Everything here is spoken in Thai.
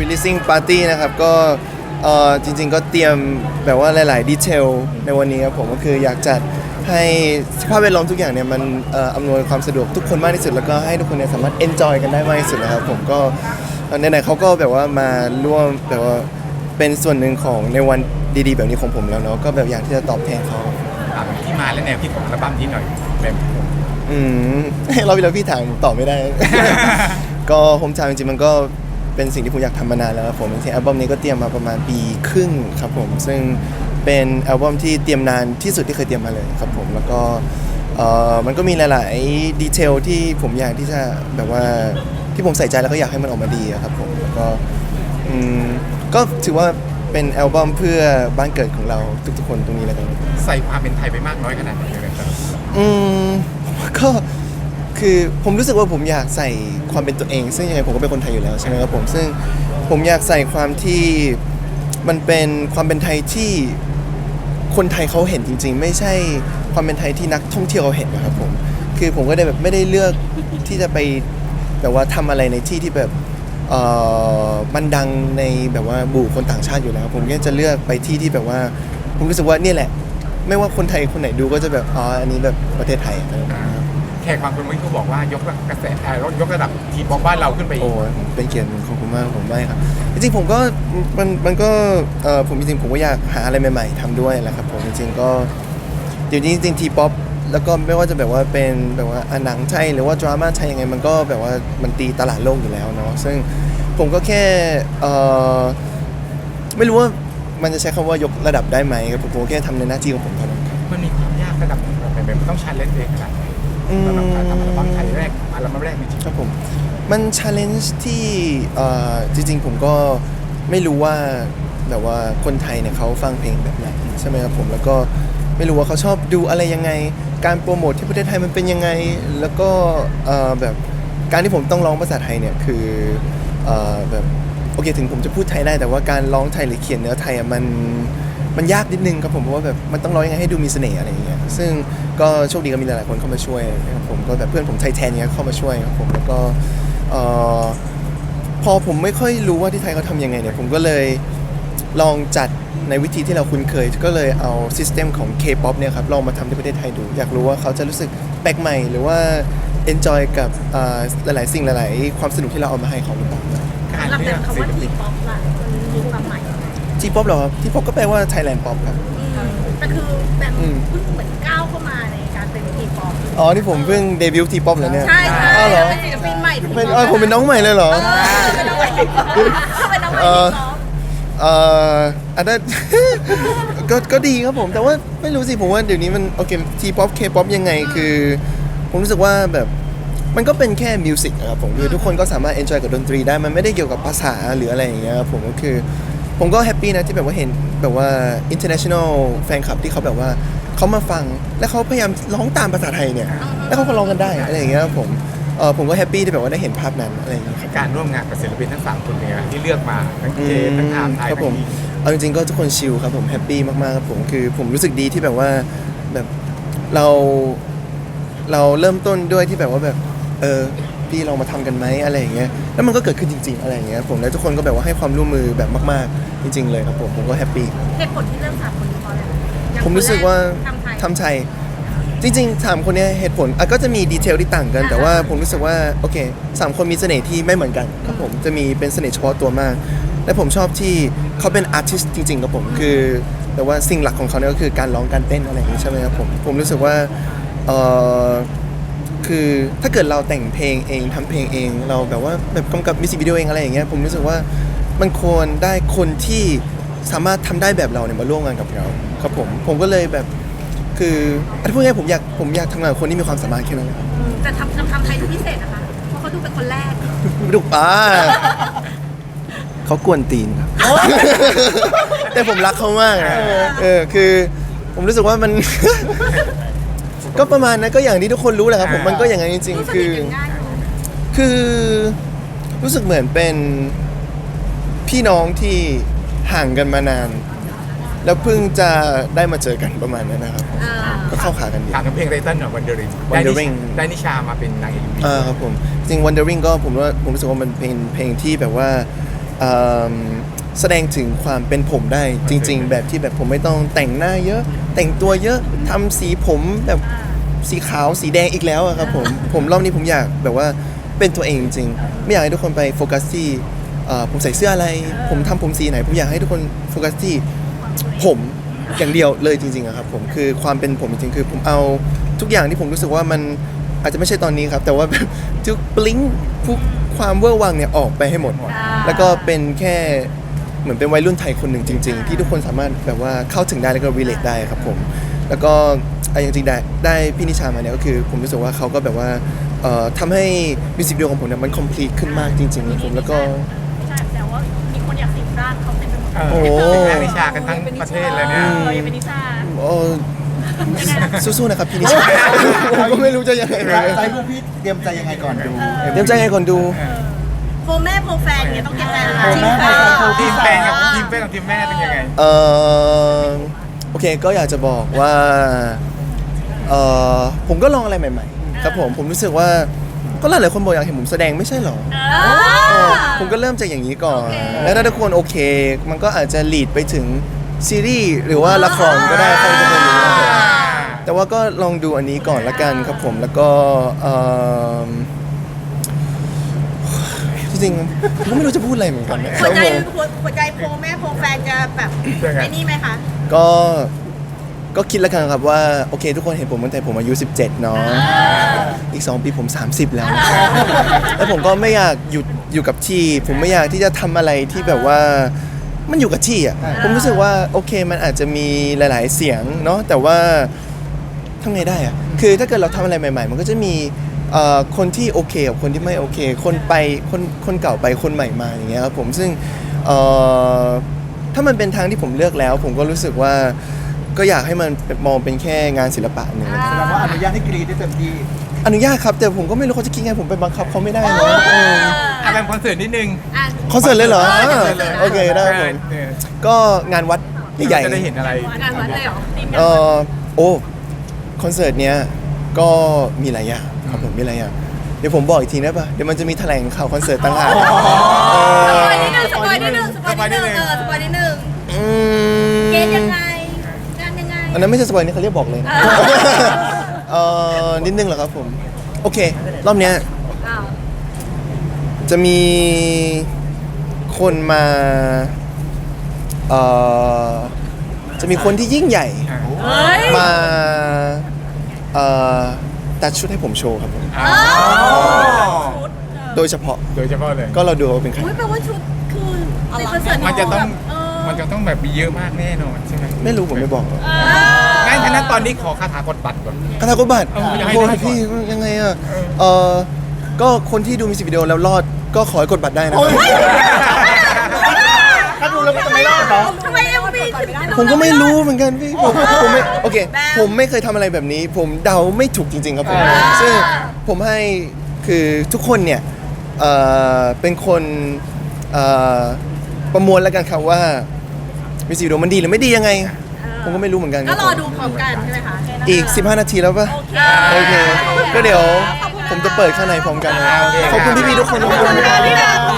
releasing party นะครับ ก็เอ่อจริงๆก็เตรียมแบบว่าหลายๆดีเทลในวันนี้ครับผมก็คืออยากจัดให้สภาพแวดล้อมทุกอย่างเนี่ยมันเอ่ออำนวยความสะดวกทุกคนมากที่สุด แล้วก็ให้ทุกคนเนี่ยสามารถ enjoy กันได้มากที่สุดนะครับผมก็เอ่อไหนๆเขาก็แบบว่ามาร่วมแบบว่าเป็นส่วนหนึ่งของในวันดีๆ แบบนี้ของผมแล้วเนาะก็แบบอยากที่จะตอบแทนเขาถามที่มาและแนวคิดของอัลบั้มนี้หน่อยแบบอืม เราเวลาพี่ถามผมตอบไม่ได้ ก็โฮมทาวจริงๆมันก็ เป็นสิ่งที่ผมอยากทำมานานแล้วครับผมจริงๆอัลบั้มนี้ก็เตรียมมาประมาณปีครึ่งครับผม ซึ่งเป็นอัลบั้มที่เตรียมนานที่สุดที่เคยเตรียมมาเลยครับผมแล้วก็เอ่อมันก็มีหลาย ๆ ดีเทลที่ผมอยากที่จะแบบว่าที่ผมใส่ใจแล้วก็อยากให้มันออกมาดีอะครับผมแล้วก็อืมก็ถือว่าเป็นอัลบั้มเพื่อบ้านเกิดของเราทุก ๆ คนตรงนี้แล้วกัน ใส่ความเป็นไทยไปมากน้อยขนาดไหนเลยครับ อืมก็ คือผมรู้สึกว่าผมอยากใส่ความเป็นตัวเอง ซึ่งยังไงผมก็เป็นคนไทยอยู่แล้วใช่ไหมครับผมซึ่งผมอยากใส่ความที่มันเป็นความเป็นไทยที่คนไทยเขาเห็นจริง ๆ ไม่ใช่ความเป็นไทยที่นักท่องเที่ยวเขาเห็นนะครับผมคือผมก็ได้แบบไม่ได้เลือกที่จะไปแบบว่าทำอะไรในที่ที่แบบเออมันดังในแบบว่าบูคนต่างชาติอยู่แล้ว ผมก็จะเลือกไปที่ที่แบบว่า ผมรู้สึกว่าเนี่ยแหละ ไม่ว่าคนไทยคนไหนดูก็จะแบบอ๋ออันนี้แบบประเทศไทยอะครับ แขกความคนนี้เขาบอกว่ายกกระแสเอ่อยกระดับทีป๊อปบ้านเราขึ้นไปอีโอ้กยผมเป็นเกียรติของคุณมากผมไม่ครับ จริงๆผมก็มันมันก็เอ่อผมจริงๆผมก็อยากหาอะไรใหม่ๆทำด้วยแหละครับผมจริงๆก็เดี๋ยวนี้จริงๆทีป๊อปแล้วก็ไม่ว่าจะแบบว่าเป็นแบบว่าอะหนังไทยหรือว่าดราม่าไทยยังไงมันก็แบบว่ามันตีตลาดโลกอยู่แล้วเนาะซึ่งผมก็แค่เอ่อไม่รู้ว่ามันจะใช้คำว่ายกระดับได้ไหมครับผมผมแค่ทำในหน้าที่ของผมเท่านั้นครับ มันมีความยากระดับไหนแบบแบบมันต้องชาเลนจ์เองขนาดไหน สำหรับการทำอัลบั้มไทยแรกอัลบั้มแรกจริงครับผมมันช l เลนจ์ที่เอ่อจริงๆ ผมก็ไม่รู้ว่าแบบว่าคนไทยเนี่ยเขาฟังเพลงแบบไหนใช่ไหมครับผมแล้วก็ไม่รู้ว่าเขาชอบดูอะไรยังไง การโปรโมทที่ประเทศไทยมันเป็นยังไง แล้วก็เอ่อแบบการที่ผมต้องร้องภาษาไทยเนี่ยคือเอ่อแบบโอเคถึงผมจะพูดไทยได้แต่ว่าการร้องไทยหรือเขียนเนื้อไทยอะมัน มันยากนิดนึงครับผมเพราะว่าแบบมันต้องร้องยังไงให้ดูมีเสน่ห์อะไรอย่างเงี้ยซึ่งก็โชคดีก็มีหลายๆคนเข้ามาช่วยนะครับผมก็แบบเพื่อนผมไทยแทนเนี้ยเข้ามาช่วยครับผมแล้วก็พอผมไม่ค่อยรู้ว่าที่ไทยเขาทำยังไงเนี่ยผมก็เลยลองจัดในวิธีที่เราคุ้นเคย ก็เลยเอาซิสเต็มของ K-POP เนี่ยครับลองมาทำที่ประเทศไทยดู อยากรู้ว่าเขาจะรู้สึกแปลกใหม่ หรือว่า enjoy กับหลาย ๆ สิ่งหลาย ๆ ความสนุกที่เราเอามาให้เขาหรือเปล่าการรับเลืแต่อกคำศิว่าลปินป๊อปล่ะมันมีความหมาย ยังไง T-POP เหรอครับ T-POP ก็แปลว่า Thailand Pop ครับ แต่คือแบบอืม เพิ่งเหมือนก้าวเข้ามาในการเป็นทีป๊อปอ๋อนี่ผมเพิ่งเดบิวต์ T-POP แล้วเนี่ยใช่ใช่อ้าวเหรอเป็นศิลปินใหม่ทีป๊เป็นอปเออผมเป็นน้องใหม่เลยเหรอ เออเป็นน้องใหม่ทีป๊อปเป็นน้องใหม่เอทีอป๊อป เอ่ออันนั้น ก็ก็ดีครับผมแต่ว่าไม่รู้สิผมว่าเดี๋ยวนี้มันโอเคทีป๊อปเคป๊อปยังไงคือ ผมรู้สึกว่าแบบมันก็เป็นแค่มิวสิกนะครับผมคือทุกคนก็สามารถเอนจอยกับดนตรีได้มันไม่ได้เกี่ยวกับภาษาหรืออะไรอย่างเงี้ยครับผมก็คือ ผมก็แฮปปี้นะที่แบบว่าเห็นแบบว่า international แฟนคลับที่เขาแบบว่าเขามาฟังแล้วเขาพยายามร้องตามภาษาไทยเนี่ย แล้วเขาก็ร้องกันได้อะไรอย่างเงี้ยครับผมเออผมก็แฮปปี้ที่แบบว่าได้เห็นภาพนั้นอะไรอย่างเงี้ยครับ การร่วมงานกับศิลปินทั้งสามคนเนี่ยที่เลือกมาทั้งเจทั้งอาร์มไทยครับทั้ผงมนี้เอาจริงๆก็ทุกคนชิลครับผมแฮปปี้มากๆครับผมคือผมรู้สึกดีที่แบบว่าแบบเรา เราเริ่มต้นด้วยที่แบบว่าแบบเออ พี่ลองมาทำกันไหมอะไรอย่างเงี้ยแล้วมันก็เกิดขึ้นจริง ๆ อะไรอย่างเงี้ยผมแล้วทุกคนก็แบบว่าให้ความร่วมมือแบบมากๆ จริง ๆ เลยครับผมผมก็แฮปปี้เหตุผลที่เริ่มสามคนนี้เพราะอะไรอย่างผมรู้สึกว่าทำไทยทำไทยจริงๆถามคนเนี้ยเหตุผลอะก็จะมีดีเทลที่ต่างกัน แต่ว่าผมรู้สึกว่าโอเคสามคนมีเสน่ห์ที่ไม่เหมือนกันครับผมจะมีเป็นเสน่ห์เฉพาะตัวมาก และผมชอบที่เขาเป็นอาร์ติสต์จริงๆครับผมคือ แต่ว่าสิ่งหลักของเขาเนี่ยก็คือการร้องการเต้นอะไรอย่างนี้ใช่ไหมครับผมผมรู้สึกว่าเออ คือถ้าเกิดเราแต่งเพลงเองทำเพลงเอง เราแบบว่าแบบกำกับมิวสิกวิดีโอเองอะไรอย่างเงี้ยผมรู้สึกว่ามันควรได้คนที่สามารถทำได้แบบเราเนี่ยมาร่วมงานกับเราครับผมผมก็เลยแบบคืออันพูดง่ายๆผมอยากผมอยากทำงานกับคนที่มีความสามารถแค่นั้นแหละครับอืมแต่ทำทำทำไทยดูพิเศษนะคะเพราะเขาดูเป็นคนแรกดุป้าเขากวนตีนครับแต่ผมรักเขามากนะเออคือผมรู้สึกว่ามัน ก็ประมาณนั้นก็อย่างที่ทุกคนรู้แหละครับผมมันก็อย่างนั้นจริงรู้ๆสคืนิทอกันง่ายอยู่คือรู้สึกเหมือนเป็นพี่น้องที่ห่างกันมานาน แล้วเพิ่งจะได้มาเจอกันประมาณนั้นนะครับเออก็เข้าขากันดี ถามถึงเพลงไรตันหน่อยวันเดอริง Wandering ได้นิชามาเป็นนางเอกอ่าครับผมจริง Wondering ก็ผมว่าผมรู้สึกว่ามันเป็นเพลงที่แบบว่าเอิ่ม แสดงถึงความเป็นผมได้จริง ๆ แบบที่แบบผมไม่ต้องแต่งหน้าเยอะ แต่งตัวเยอะทำสีผมแบบสีขาวสีแดงอีกแล้วอะครับผมผมรอบนี้ผมอยากแบบว่าเป็นตัวเองจริงๆไม่อยากให้ทุกคนไปโฟกัสที่เอ่อผมใส่เสื้ออะไร ผมทำผมสีไหน ผมอยากให้ทุกคนโฟกัสที่ ผมอย่างเดียวเลยจริงๆอะครับผมคือความเป็นผมจริงๆคือผมเอาทุกอย่างที่ผมรู้สึกว่ามันอาจจะไม่ใช่ตอนนี้ครับ แต่ว่าแบบ ทุกบลิงทุกความเวอร์วังเนี่ยออกไปให้หมด แล้วก็เป็นแค่ เหมือนเป็นวัยรุ่นไทยคนหนึ่งจริง ๆ ที่ทุกคนสามารถแบบว่าเข้าถึงได้แล้วก็ relate ได้ครับผม แล้วก็อะจริงๆได้ได้พี่นิชามาเนี่ยก็คือ ผมรู้สึกว่าเขาก็แบบว่าเอ่อทำให้มิวสิกวิดีโอของผมเนี่ยมัน complete ขึ้นมากจริงๆครับผมแล้วก็ ใช่แต่ว่ามีคนอยากสิงร่างเขาเป็นไปหมดเออโอ้เป็นแม่นิชากันทั้งประเทศเลยเนี่ยเรายังเป็นนิชาโอ้สู้ๆนะครับพี่นิชาผมก็ไม่รู้จะยังไงเหมือนกันใจพวกพี่เตรียมใจยังไงก่อนดู เตรียมใจให้คนดู โพแม่โพแฟนเนี่ยต้องเก็บใจอะไรโพแม่โพแฟน โพทีมแฟนกับทีมแฟนกับทีมแม่เป็นยังไงเออโอเคก็อยากจะบอกว่าเออผมก็ลองอะไรใหม่ ๆ ครับผมผมรู้สึกว่าก็หลายๆคนบอกอยากเห็นผมแสดงไม่ใช่เหรอเออผมก็เริ่มจากอย่างนี้ก่อน แล้วถ้าทุกคนโอเค มันก็อาจจะลีดไปถึงซีรีส์หรือว่าละครก็ได้ใครจะไปรู้ครับผมแต่ว่าก็ลองดูอันนี้ก่อนละกันครับผมแล้วก็เอิ่มจ ริงๆผมก็ไม่รู้จะพูดอะไรเหมือนกันนะคหัรัวบใจผมหัวใจโพแม่โพแฟนจะแบบยังไง ไอ้นี่ไหมคะ ก็ก็คิดแล้วกันครับว่าโอเค ทุกคนเห็นผมตั้งแต่ผมอายุ 17 เนาะอีก 2 ปีผม 30 แล้วนะครับแล้วผมก็ไม่อยากหยุดอยู่กับที่ ผมไม่อยากที่จะทำอะไรที่แบบว่ามันอยู่กับที่อะผมรู้สึกว่าโอเคมันอาจจะมีหลาย ๆ เสียงเนาะแต่ว่า ทำไงได้อะคือถ้าเกิดเราทำอะไรใหม่ ๆ มันก็จะมี เอ่อคนที่โอเคกับคนที่ไม่โอเค คนไปคนคนเก่าไปคนใหม่มาอย่างเงี้ยครับผมซึ่งเอ่อถ้ามันเป็นทางที่ผมเลือกแล้ว ผมก็รู้สึกว่าก็อยากให้มันมองเป็นแค่งานศิลปะหนึ่งแสดงว่าอนุญาตให้กรีดได้เต็มที่อนุญาตครับแต่ผมก็ไม่รู้เขาจะคิดไงผมไปบังคับเขาไม่ได้นะเอออะเป็นคอนเสิร์ตนิดนึงอะ คอนเสิร์ตเลยเหรอเอออ่าคอนเสิร์ตเลยโอเคได้ครับผมเออก็งานวัดใหญ่จะได้เห็นอะไร งานวัดเลยเหรอทีมๆงานเอวัด อโอ้คอนเสิร์ตเนี้ยก็มีหลายอย่าง ครับผมมีหลายอย่างเดี๋ยวผมบอกอีกทีได้ปะเดี๋ยวมันจะมีแถลงข่าวคอนเสิร์ตต่างหากสเอปออยนิดนึงสปอยนิดนึงสปอยนิดนึงเออสปอยนิดนึงอืเกณฑ์ยังมไงงานยังไง อันนั้นไม่ใช่สปอยนี่เขาเรียกบอกเลยนะเออนิดนึงเหรอครับผม โอเค รอบเนี้ย อ้าวจะมีคนมาเอ่อจะมีคนที่ยิ่งใหญ่อะเฮ้ยมาเอ่อ ตัดชุดให้ผมโชว์ครับผมอ๋อโดยเฉพาะโดยเฉพาะเลย ก็เราดูว่าเป็นใคร อุ้ยแปลว่าชุดคือในคอนเสิร์ตมันจะต้องเออมันจะต้องแบบมีเยอะมากแน่นอนใช่ไหมไม่รู้ผมไม่บอกเอองั้นฉะนั้นตอนนี้ขอคาถากดบัตรก่อนกระทากบัตรเออยังไงโอ้ได้ยก่อนพี่ยังไงอะเออเออก็คนที่ดูมิวสิกวิดีโอแล้วรอดก็ขอให้กดบัตรได้นะถ้าดูแล้วมันจะไม่รอดเหรอ ทำไม เอ็มวีถึงผมก็ไม่รู้เหมือนกันพี่ผมผมไม่โอเค แบมผมไม่เคยทำอะไรแบบนี้ ผมเดาไม่ถูกจริง ๆ ครับผมอ่าซึ่งผมให้คือทุกคนเนี่ยเอ่อเป็นคนเอ่อประมวลแล้วกันครับว่ามิวสิกวิดีโอมันดีหรือไม่ดียังไง ผมก็ไม่รู้เหมือนกันคก็บรอดูพร้อมกันใช่ไหมคะอีก 15 นาทีแล้วปะโอเคโอเค ก็เดี๋ยวผมจะเปิดข้างในพร้อมกันนะโอเคขอบคุณพี่ๆทุกคนขอบคุณขอบคุณค่ะ